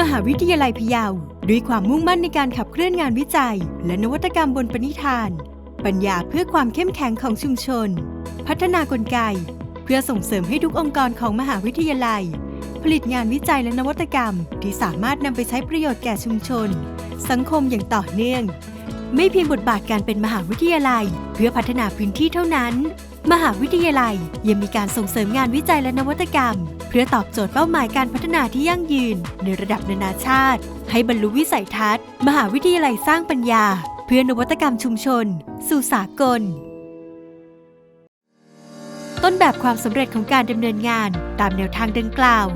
มหาวิทยาลัยพะเยา ด้วยความมุ่งมั่นในการขับเคลื่อนงานวิจัย และนวัตกรรมบนปณิธาน ปัญญาเพื่อความเข้มแข็งของชุมชน พัฒนากลไก เพื่อส่งเสริมให้ทุกองค์กรของมหาวิทยาลัย ผลิตงานวิจัยและนวัตกรรม ที่สามารถนำไปใช้ประโยชน์แก่ชุมชน สังคมอย่างต่อเนื่อง ไม่เพียงบทบาทการเป็นมหาวิทยาลัย เพื่อพัฒนาพื้นที่เท่านั้น มหาวิทยาลัยยังมีการส่งเสริมงานวิจัยและนวัตกรรม เพื่อตอบโจทย์เป้าหมายการพัฒนาที่ยั่งยืน ในระดับนานาชาติ ให้บรรลุวิสัยทัศน์ มหาวิทยาลัยสร้างปัญญา เพื่อนวัตกรรมชุมชน สู่สากล ต้นแบบความสำเร็จของการดำเนินงาน ตามแนวทางดังกล่าว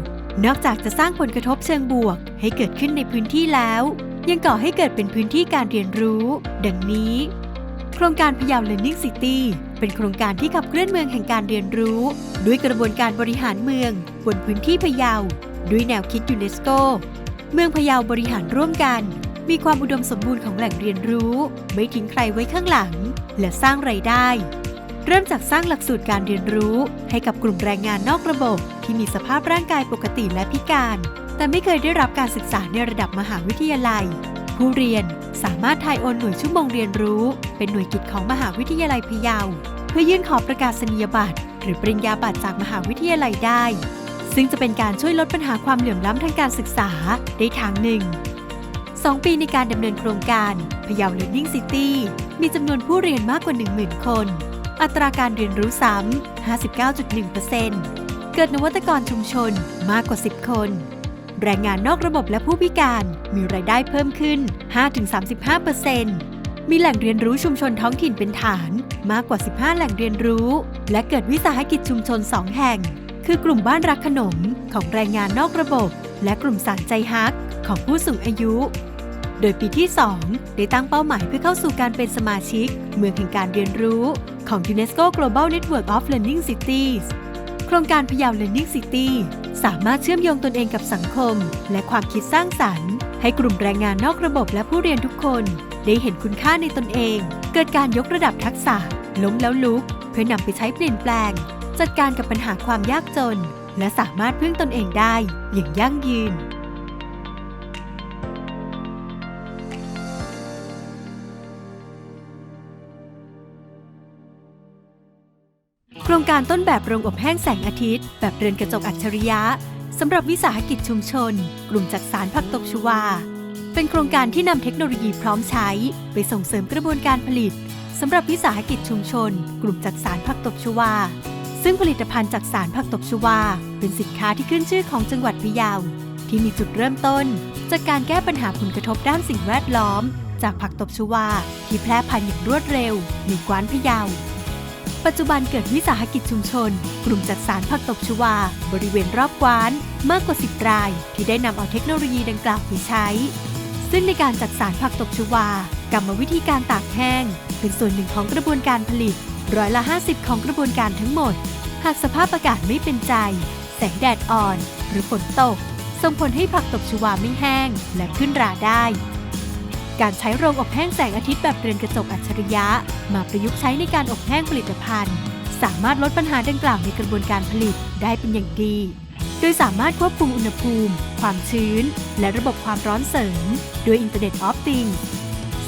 นอกจากจะสร้างผลกระทบเชิงบวก ให้เกิดขึ้นในพื้นที่แล้ว ยังก่อให้เกิดเป็นพื้นที่การเรียนรู้ ดังนี้ โครงการพยา Learning City เป็นโครงการที่ขับเคลื่อนเมืองแห่งการเรียนรู้ ด้วยกระบวนการบริหารเมืองบนพื้นที่พะเยา ด้วยแนวคิดยูเนสโก เมืองพะเยาบริหารร่วมกัน มีความอุดมสมบูรณ์ของแหล่งเรียนรู้ ไม่ทิ้งใครไว้ข้างหลัง และสร้างไรายได้ เริ่มจากสร้างหลักสูตรการเรียนรู้ ให้กับกลุ่มแรงงานนอกระบบ ที่มีสภาพร่างกายปกติและพิการ แต่ไม่เคยได้รับการศึกษาในระดับมหาวิทยาลัย ผู้เรียน สามารถทายโอนหน่วยชั่วโมงเรียนรู้ เป็นหน่วยกิจของมหาวิทยาลัยพะเยา เพื่อยื่นขอประกาศนียบัตร หรือปริญญาบัตรจากมหาวิทยาลัยได้ ซึ่งจะเป็นการช่วยลดปัญหาความเหลื่อมล้ำทางการศึกษาได้ทางหนึ่ง 2 ปีในการดำเนินโครงการพะเยา Learning City มีจำนวนผู้เรียนมากกว่า 10,000 คน อัตราการเรียนรู้ซ้ำ 59.1%เกิดนวัตกรชุมชนมากกว่า 10 คน แรงงานนอกระบบและผู้พิการ มีรายได้เพิ่มขึ้น 5-35%มีแหล่งเรียนรู้ชุมชนท้องถิ่นเป็นฐาน มากกว่า 15 แหล่งเรียนรู้ และเกิดวิสาหกิจชุมชน 2 แห่ง คือกลุ่มบ้านรักขนมของแรงงานนอกระบบ และกลุ่มสารใจฮักของผู้สูงอายุ โดยปีที่ 2 ได้ตั้งเป้าหมายเพื่อเข้าสู่การเป็นสมาชิก เมืองแห่งการเรียนรู้ของ UNESCO Global Network of Learning Cities โครงการพยา Learning City สามารถเชื่อมโยงตนเองกับสังคม และความคิดสร้างสรรค์ ให้กลุ่มแรงงานนอกระบบและผู้เรียนทุกคน ได้เห็นคุณค่าในตนเอง เกิดการยกระดับทักษะ ล้มแล้วลุก เพื่อนำไปใช้เปลี่ยนแปลง จัดการกับปัญหาความยากจน และสามารถพึ่งตนเองได้ อย่างยั่งยืน โครงการต้นแบบโรงอบแห้งแสงอาทิตย์ แบบเรือนกระจกอัจฉริยะสำหรับวิสาหกิจชุมชน กลุ่มจักสารผักตบชวา เป็นโครงการที่นำเทคโนโลยีพร้อมใช้ ไปส่งเสริมกระบวนการผลิตสำหรับวิสาหกิจชุมชน กลุ่มจักสารผักตบชวา ซึ่งผลิตภัณฑ์จากสารผักตบชวา เป็นสินค้าที่ขึ้นชื่อของจังหวัดพะเยา ที่มีจุดเริ่มต้น จากการแก้ปัญหาผลกระทบด้านสิ่งแวดล้อม จากผักตบชวา ที่แพร่พันธุ์อย่างรวดเร็วในกวานพะเยา ปัจจุบันเกิดวิสาหกิจชุมชน กลุ่มจัดสารผักตบชวา บริเวณรอบกวาน มากกว่า10ราย ที่ได้นำเอาเทคโนโลยีดังกล่าวไปใช้ ซึ่งในการจัดสารผักตบชวากรรมวิธีการตากแห้ง เป็นส่วนหนึ่งของกระบวนการผลิต ร้อยละ 50 ของกระบวนการทั้งหมด หากสภาพอากาศไม่เป็นใจ แสงแดดอ่อน หรือฝนตก ส่งผลให้ผักตบชวาไม่แห้งและขึ้นราได้ การใช้โรงอบแห้งแสงอาทิตย์แบบเรือนกระจกอัจฉริยะ มาประยุกต์ใช้ในการอบแห้งผลิตภัณฑ์ สามารถลดปัญหาดังกล่าวในกระบวนการผลิตได้เป็นอย่างดี โดยสามารถควบคุมอุณหภูมิ ความชื้น และระบบความร้อนเสริมด้วย Internet of Things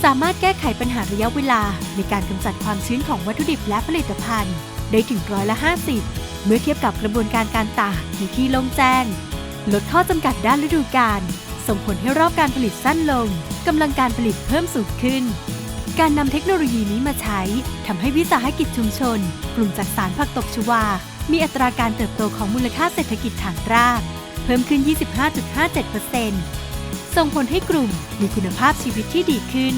สามารถแก้ไขปัญหาระยะเวลา ในการกำจัดความชื้นของวัตถุดิบและผลิตภัณฑ์ ได้ถึงร้อยละ 50 เมื่อเทียบกับกระบวนการการตากในที่โล่งแจ้ง ลดข้อจำกัดด้านฤดูกาล ส่งผลให้รอบการผลิตสั้นลงกำลังการผลิตเพิ่มสูงขึ้น การนำเทคโนโลยีนี้มาใช้ทำให้วิสาหกิจชุมชน กลุ่มจักสารผักตบชวา มีอัตราการเติบโตของมูลค่าเศรษฐกิจฐานราก เพิ่มขึ้น 25.57%ส่งผลให้กลุ่มมีคุณภาพชีวิตที่ดีขึ้น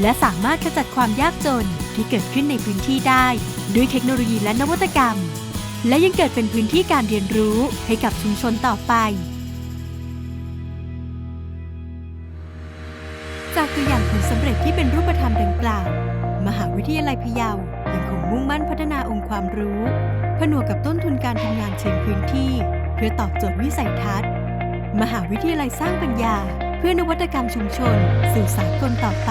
และสามารถขจัดความยากจนที่เกิดขึ้นในพื้นที่ได้ ด้วยเทคโนโลยีและนวัตกรรม และยังเกิดเป็นพื้นที่การเรียนรู้ให้กับชุมชนต่อไป จากตัวอย่างผลสำเร็จที่เป็นรูปธรรมดังกล่าว มหาวิทยาลัยพะเยายังคงมุ่งมั่นพัฒนาองค์ความรู้ ผนวกกับต้นทุนการทำงานเชิงพื้นที่ เพื่อตอบโจทย์วิสัยทัศน์ มหาวิทยาลัยสร้างปัญญา เพื่อนวัตกรรมชุมชน สู่สากลต่อไป